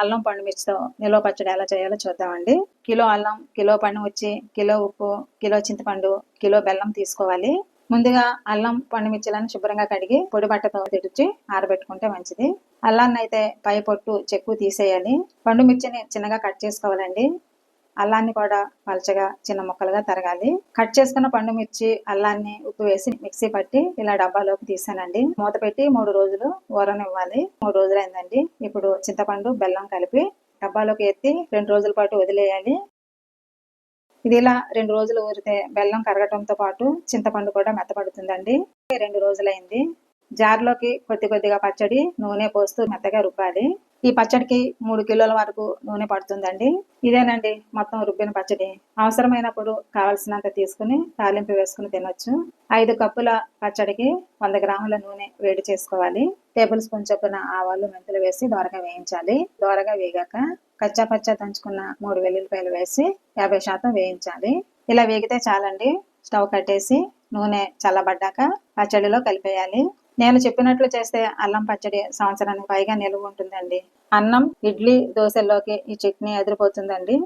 అల్లం పండు మిర్చితో నిల్వ పచ్చడి ఎలా చేయాలో చూద్దామండి. కిలో అల్లం కిలో పండు మిర్చి కిలో ఉప్పు కిలో చింతపండు కిలో బెల్లం తీసుకోవాలి. ముందుగా అల్లం పండు మిర్చిలను శుభ్రంగా కడిగి పొడి బట్టతో తిడిచి ఆరబెట్టుకుంటే మంచిది. అల్లాన్ని అయితే పై పొట్టు చెక్కు తీసేయాలి. పండు మిర్చిని చిన్నగా కట్ చేసుకోవాలండి. అల్లాన్ని కూడా పలచగా చిన్న ముక్కలుగా తరగాలి. కట్ చేసుకున్న పండు మిర్చి అల్లాన్ని ఉప్పు వేసి మిక్సీ పట్టి ఇలా డబ్బాలోకి తీసానండి. మూత పెట్టి మూడు రోజులు ఊరనివ్వాలి మూడు రోజులు అయిందండి ఇప్పుడు చింతపండు బెల్లం కలిపి డబ్బాలోకి ఎత్తి రెండు రోజుల పాటు వదిలేయాలి. ఇది ఇలా రెండు రోజులు ఊరితే బెల్లం కరగటంతో పాటు చింతపండు కూడా మెత్తపడుతుందండి. రెండు రోజులైంది. జార్లోకి కొద్ది కొద్దిగా పచ్చడి నూనె పోస్తూ మెత్తగా రుబ్బాలి. ఈ పచ్చడికి మూడు కిలోల వరకు నూనె పడుతుందండి. ఇదేనండి మొత్తం రుబ్బిన పచ్చడి. అవసరమైనప్పుడు కావలసినంత తీసుకుని తాలింపు వేసుకుని తినొచ్చు. ఐదు కప్పుల పచ్చడికి వంద గ్రాముల నూనె వేడి చేసుకోవాలి. టేబుల్ స్పూన్ చొప్పున ఆవాలు మెంతులు వేసి దోరగా వేయించాలి. దోరగా వేగాక కచ్చా పచ్చా దంచుకున్న మూడు వెల్లుల్లిపాయలు వేసి యాభై శాతం వేయించాలి. ఇలా వేగితే చాలండి. స్టవ్ కట్టేసి నూనె చల్లబడ్డాక పచ్చడిలో కలిపేయాలి. నేను చెప్పినట్లు చేస్తే అల్లం పచ్చడి సంవత్సరానికి పైగా నిలువ ఉంటుందండి. అన్నం ఇడ్లీ దోశల్లోకి ఈ చట్నీ ఎదిరిపోతుందండి.